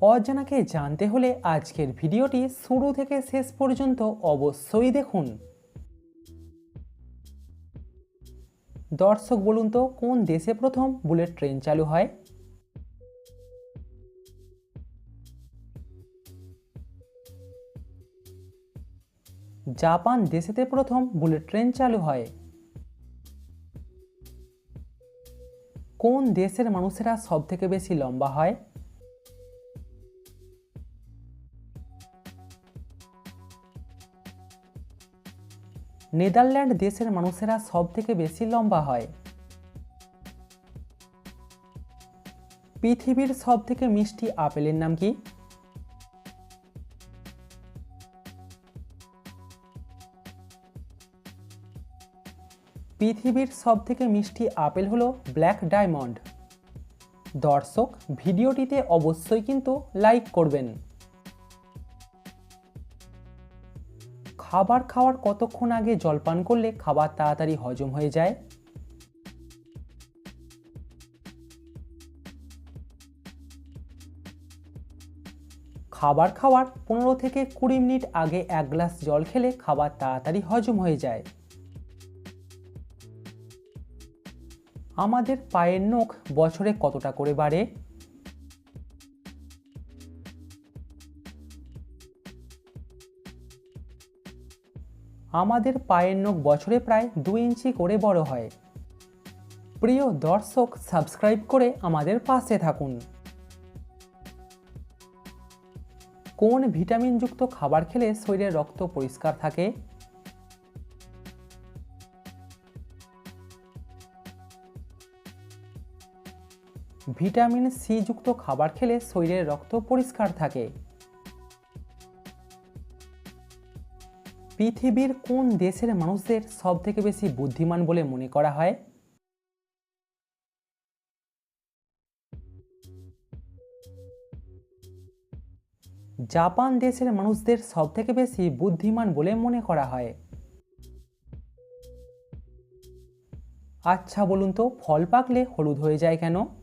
অজানাকে জানতে হলে আজকের ভিডিওটি শুরু থেকে শেষ পর্যন্ত অবশ্যই দেখুন। দর্শক, বলুন তো, কোন দেশে প্রথম বুলেট ট্রেন চালু হয়? জাপান দেশেতে প্রথম বুলেট ট্রেন চালু হয়। কোন দেশের মানুষেরা সব থেকে বেশি লম্বা হয়? নেদারল্যান্ড দেশের মানুষেরা সব থেকে বেশি লম্বা হয়। পৃথিবীর সব থেকে মিষ্টি আপেলের নাম কি? পৃথিবীর সব থেকে মিষ্টি আপেল হলো ব্ল্যাক ডায়মন্ড। দর্শক, ভিডিওটিতে অবশ্যই কিন্তু লাইক করবেন। খাবার খাওয়ার কতক্ষণ আগে জলপান করলে খাবার তাড়াতাড়ি হজম হয়ে যায়? খাবার খাওয়ার পনেরো থেকে কুড়ি মিনিট আগে এক গ্লাস জল খেলে খাবার তাড়াতাড়ি হজম হয়ে যায়। আমাদের পায়ের নখ বছরে কতটা করে বাড়ে? আমাদের পায়ের নখ বছরে প্রায় দু ইঞ্চি করে বড় হয়। প্রিয় দর্শক, সাবস্ক্রাইব করে আমাদের পাশে থাকুন। কোন ভিটামিনযুক্ত খাবার খেলে শরীরের রক্ত পরিষ্কার থাকে? ভিটামিন সি যুক্ত খাবার খেলে শরীরের রক্ত পরিষ্কার থাকে। পৃথিবীর কোন দেশের মানুষদের সব থেকে বেশি বুদ্ধিমান বলে মনে করা হয়? জাপান দেশের মানুষদের সব থেকে বেশি বুদ্ধিমান বলে মনে করা হয়। আচ্ছা বলুন তো, ফল পাকলে হলুদ হয়ে যায় কেন?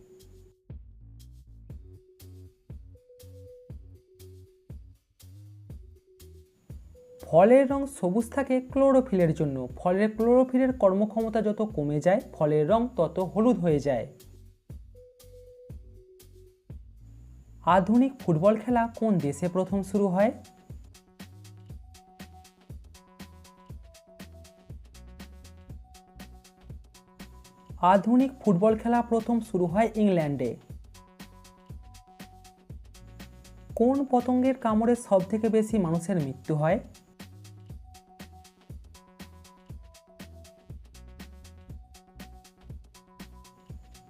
ফলের রং সবুজ থাকে ক্লোরোফিলের জন্য। ফলের ক্লোরোফিলের কর্মক্ষমতা যত কমে যায়, ফলের রং তত হলুদ হয়ে যায়। আধুনিক ফুটবল খেলা কোন দেশে প্রথম শুরু হয়? আধুনিক ফুটবল খেলা প্রথম শুরু হয় ইংল্যান্ডে। কোন পতঙ্গের কামড়ে সব থেকে বেশি মানুষের মৃত্যু হয়?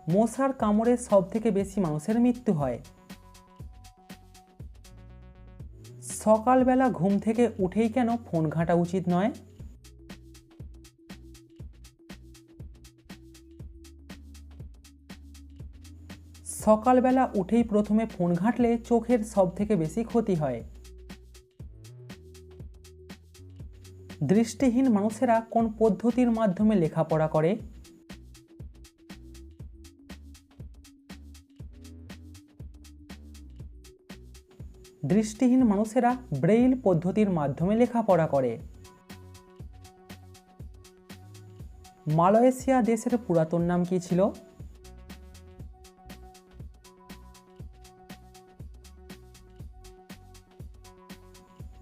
মশার কামড়ে সব থেকে বেশি মানুষের মৃত্যু হয়। সকালবেলা ঘুম থেকে উঠেই কেন ফোন ঘাঁটা উচিত নয়? সকালবেলা উঠেই প্রথমে ফোন ঘাঁটলে চোখের সব থেকে বেশি ক্ষতি হয়। দৃষ্টিহীন মানুষেরা কোন পদ্ধতির মাধ্যমে লেখাপড়া করে? দৃষ্টিহীন মানুষেরা ব্রেইল পদ্ধতির মাধ্যমে লেখাপড়া করে। মালয়েশিয়া দেশের পুরাতন নাম কি ছিল?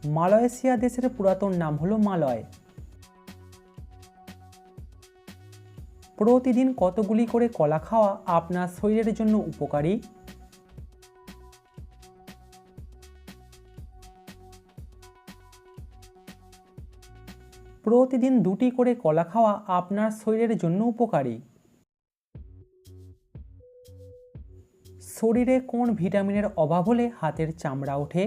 মালয়েশিয়া দেশের পুরাতন নাম হলো মালয়। প্রতিদিন কতগুলি করে কলা খাওয়া আপনার শরীরের জন্য উপকারী? প্রতিদিন দুটি করে কলা খাওয়া আপনার শরীরের জন্য উপকারী। শরীরে কোন ভিটামিনের অভাব হলে হাতের চামড়া ওঠে?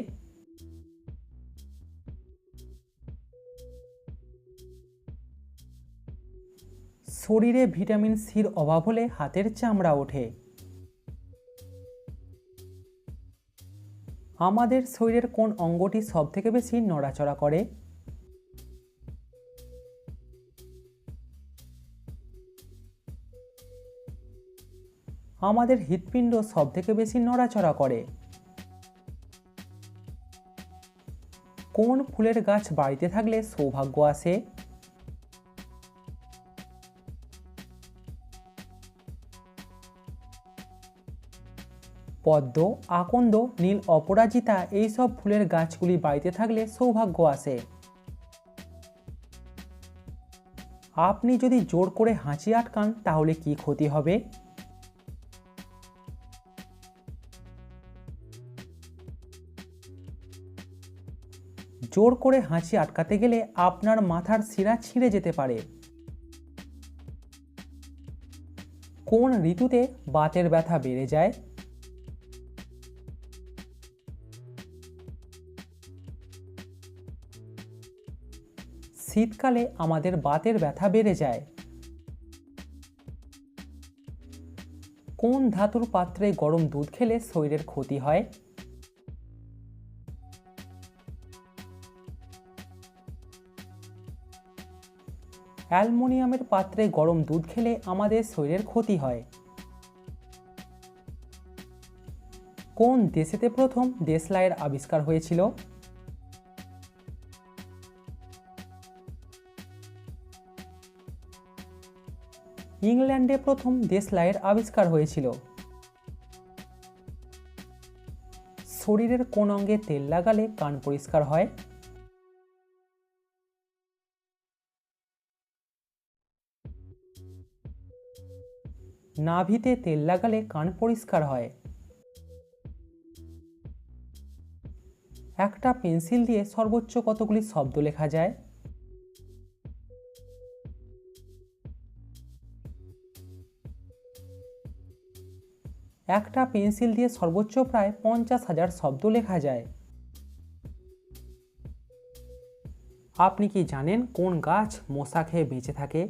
শরীরে ভিটামিন সির অভাব হলে হাতের চামড়া ওঠে। আমাদের শরীরের কোন অঙ্গটি সবথেকে বেশি নড়াচড়া করে? আমাদের হৃৎপিণ্ড সবথেকে বেশি নড়াচড়া করে। কোন ফুলের গাছ বাড়িতে থাকলে সৌভাগ্য আসে? পদ্ম, আকন্দ, নীল অপরাজিতা এইসব ফুলের গাছগুলি বাড়িতে থাকলে সৌভাগ্য আসে। আপনি যদি জোর করে হাঁচি আটকান তাহলে কি ক্ষতি হবে? জোর করে হাঁচি আটকাতে গেলে আপনার মাথার শিরা ছিঁড়ে যেতে পারে। কোন ঋতুতে বাতের ব্যথা বেড়ে যায়? শীতকালে আমাদের বাতের ব্যথা বেড়ে যায়। কোন ধাতুর পাত্রে গরম দুধ খেলে শরীরের ক্ষতি হয়? অ্যালমোনিয়ামের পাত্রে গরম দুধ খেলে আমাদের শরীরের ক্ষতি হয়। কোন দেশেতে প্রথম দেশলাইয়ের আবিষ্কার হয়েছিল? ইংল্যান্ডে প্রথম দেশলাইয়ের আবিষ্কার হয়েছিল। শরীরের কোন অঙ্গে তেল লাগালে কান পরিষ্কার হয়? নাভিতে তেল লাগালে কান পরিষ্কার হয়। একটা পেন্সিল দিয়ে সর্বোচ্চ কতগুলি শব্দ লেখা যায়? একটা পেন্সিল দিয়ে সর্বোচ্চ প্রায় পঞ্চাশ হাজার শব্দ লেখা যায়। আপনি কি জানেন কোন গাছ মশা খেয়ে বেঁচে থাকে?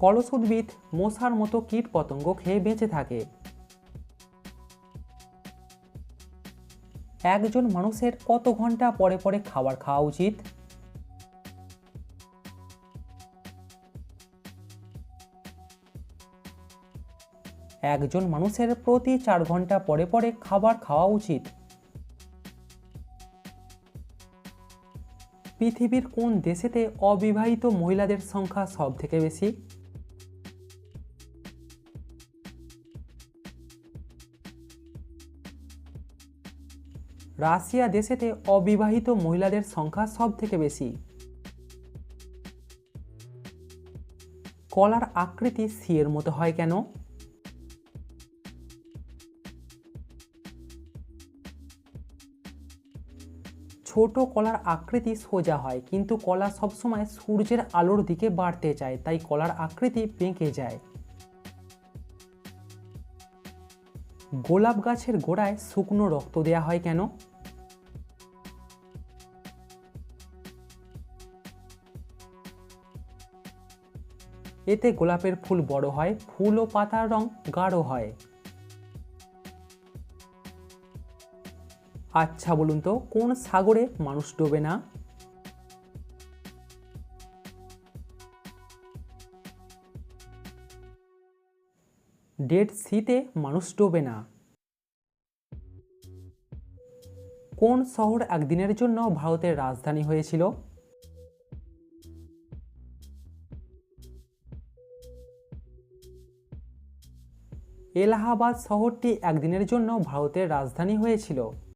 কলস উদ্ভিদ মশার মতো কীট পতঙ্গ খেয়ে বেঁচে থাকে। একজন মানুষের কত ঘণ্টা পরে পরে খাবার খাওয়া উচিত? একজন মানুষের প্রতি চার ঘণ্টা পরে পরে খাবার খাওয়া উচিত। পৃথিবীর কোন দেশেতে অবিবাহিত মহিলাদের সংখ্যা সব থেকে বেশি? রাশিয়া দেশেতে অবিবাহিত মহিলাদের সংখ্যা সব থেকে বেশি। কলার আকৃতি সি এর মতো হয় কেন? ছোট কলার আকৃতি সোজা হয়, কিন্তু কলা সবসময় সূর্যের আলোর দিকে বাড়তে চায়, তাই কলার আকৃতি বেঁকে যায়। গোলাপ গাছের গোড়ায় শুকনো রক্ত দেয়া হয় কেন? এতে গোলাপের ফুল বড় হয়, ফুল ও পাতার রং গাঢ় হয়। আচ্ছা বলুন তো, কোন সাগরে মানুষ ডোবে না? ডেড সিতে মানুষ ডোবে না। কোন শহর একদিনের জন্য ভারতের রাজধানী হয়েছিল? এলাহাবাদ শহরটি একদিনের জন্য ভারতের রাজধানী হয়েছিল।